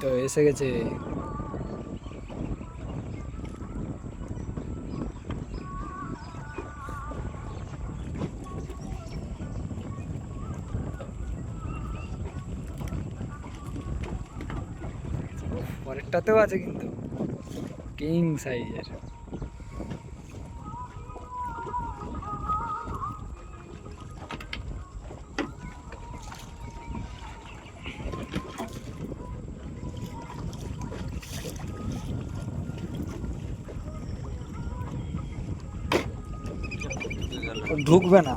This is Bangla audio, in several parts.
তো এসে গেছে। পরেরটাতেও আছে কিন্তু। কিং সাইজের ঢুকবে না।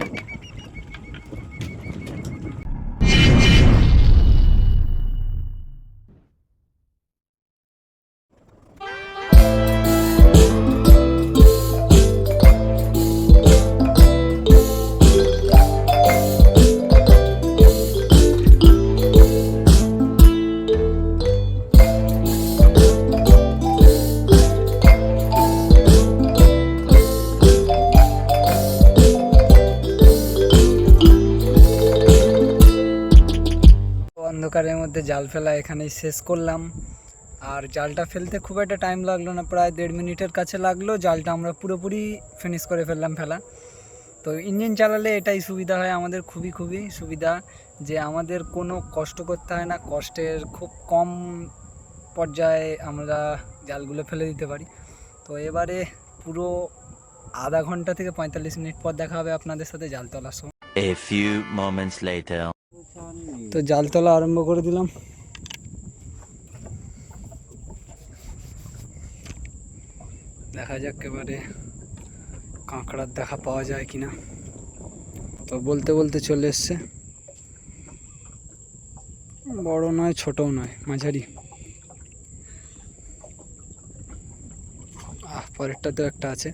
অন্ধকারের মধ্যে জাল ফেলা এখানেই শেষ করলাম। আর জালটা ফেলতে খুব একটা টাইম লাগল না, প্রায় দেড় মিনিটের কাছে লাগল। জালটা আমরা পুরোপুরি ফিনিশ করে ফেললাম ফেলা। তো ইঞ্জিন চালালে এটাই সুবিধা হয় আমাদের, খুবই খুবই সুবিধা যে আমাদের কোনো কষ্ট করতে হয় না, কষ্টের খুব কম পর্যায়ে আমরা জালগুলো ফেলে দিতে পারি। তো এবারে পুরো আধা ঘণ্টা থেকে পঁয়তাল্লিশ মিনিট পর দেখা হবে আপনাদের সাথে জাল তোলার সময়। A few moments later. তো জাল তোলা আরম্ভ করে দিলাম। দেখা যাক এবারে কাঁকড়ার দেখা পাওয়া যায় কিনা। তো বলতে বলতে চলে এসছে। বড় নয়, ছোটও নয়, মাঝারি। আহ পরেরটাতেও একটা আছে।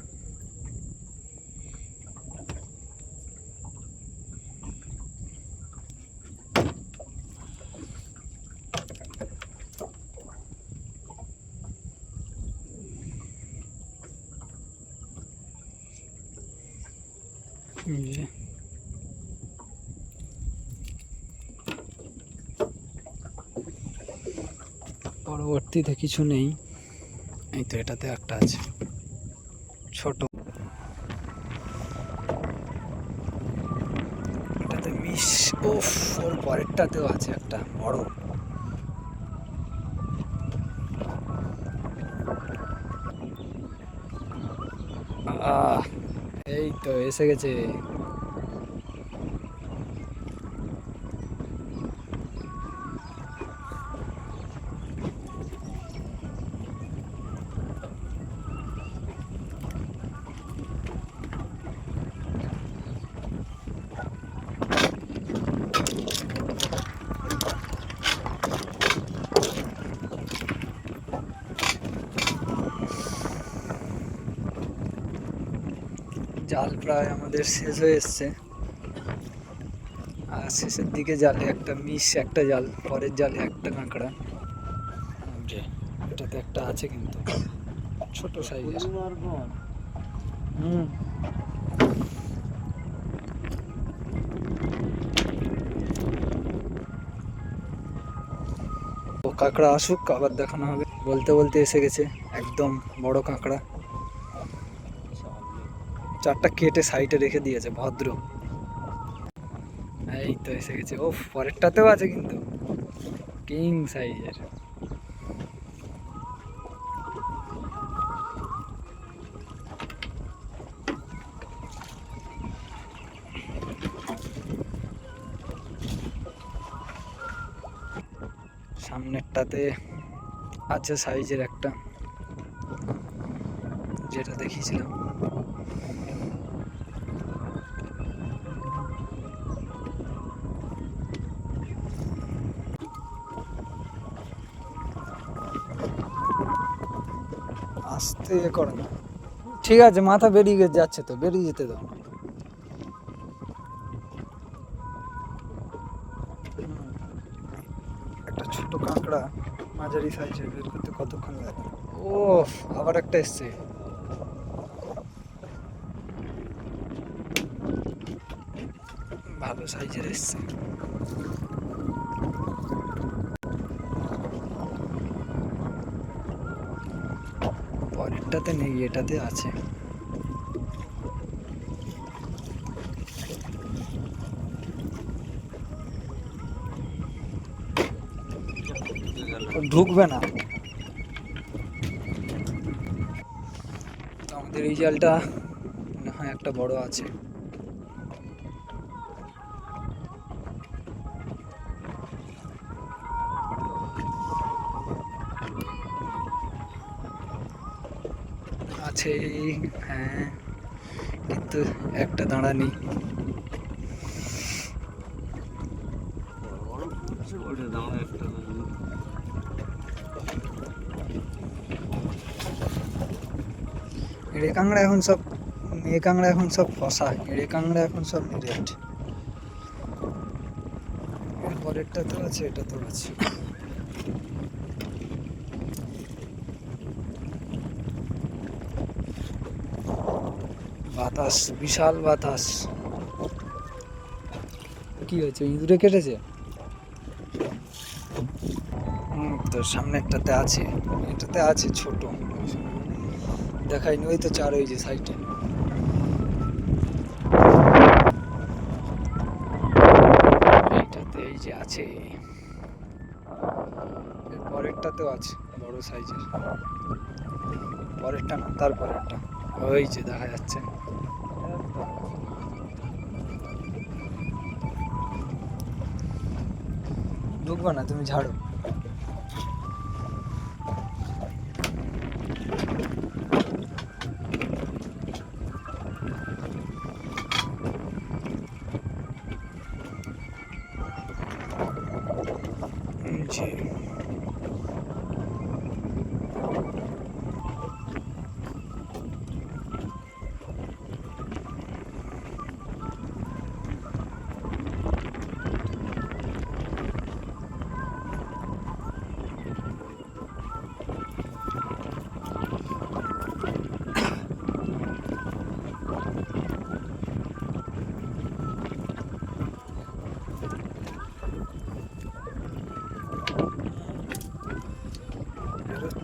পরবর্তীতে কিছু নেই। এই তো এটাতে একটা আছে। ছোট। এটাতে মিশ। ও ওর পরেরটাতেও আছে একটা, বড়। আহ তো এসে গেছে জাল প্রায় আমাদের শেষ হয়ে এসছে। আর শেষের দিকে জালে একটা মিস একটা জাল পরের জালে একটা কাঁকড়া। যে এটাতে একটা আছে কিন্তু ছোট সাইজের। হুম। ও কাঁকড়া আসুক আবার দেখানো হবে। বলতে বলতে এসে গেছে একদম বড় কাঁকড়া। চারটা কেটে সাইডে রেখে দিয়েছে, ভদ্র। এই তো এসে গেছে। ও পরেরটাতেও আছে কিন্তু। কিং সাইজের। সামনেরটাতে আছে সাইজের একটা, যেটা দেখিয়েছিলাম। এ করে না। ঠিক আছে, মাথা বেরিয়ে যাচ্ছে তো, বেরিয়ে যেতে দাও। একটা ছোট কাঁকড়া মাঝারি সাইজের বের করতে কতক্ষণ লাগে? ও আবার একটা এসছে। ভালো সাইজের এসছে। পরেরটাতে নেই এটাতে আছে। ঢুকবে না। আমাদের এই জালটা মনে হয় একটা বড় আছে। আছে। হ্যাঁ কিন্তু একটা দাঁড়ানি। এড়ে কাংড়া এখন সব, মেয়ে কাংড়া এখন সব ফসা, এড়ে কাংড়া এখন সব নিরেট। পরেরটা তো আছে, এটা তো আছে। বাতাস, বিশাল বাতাস। কি হয়েছে? ইঁদুরে কেটেছে? তো সামনে একটাতে আছে। এটাতে আছে ছোট। দেখাইনি, ওই তো চার ওই যে সাইডে এইটাতে এই যে আছে। পরেরটাতেও আছে, বড় সাইজের পরেরটা না তার পরেরটা ওই যে দেখা যাচ্ছে। ঢুকবো না তুমি ঝাড়ো।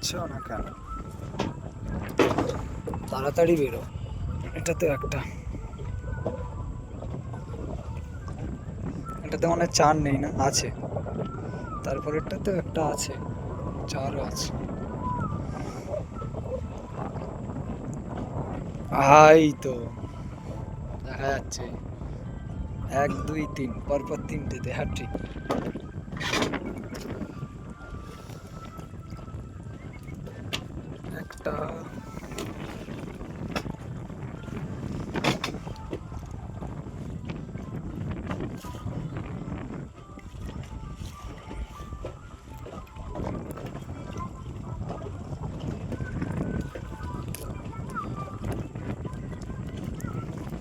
বেরোচ্ছ না কেন? তাড়াতাড়ি বেরো। এটা তো একটা। এটাতে মানে চার নেই না? আছে। তারপরেরটাতেও একটা আছে। চারও আছে। হাই তো। দেখা যাচ্ছে। এক, দুই, তিন। পরপর তিনটেতে হ্যাট্রিক একটা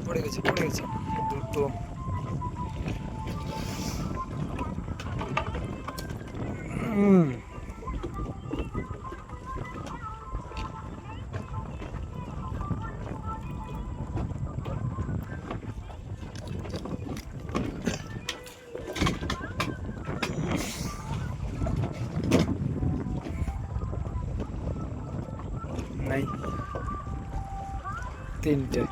পড়ে গেছে পড়ে গেছে দুটো হুম নেই। তিনটে।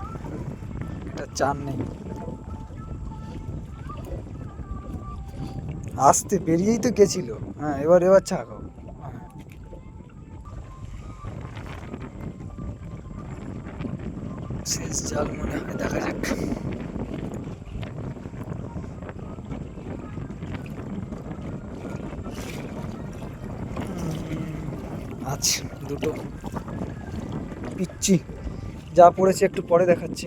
এটা চার নেই। আসতে বেরিয়েই তো গেছিল। হ্যাঁ এবার এবার ছাগো হ্যাঁ। শেষ জাল মনে হয়, দেখা যাক। আছে দুটো। পিচ্ছি যা পড়েছে একটু পরে দেখাচ্ছি।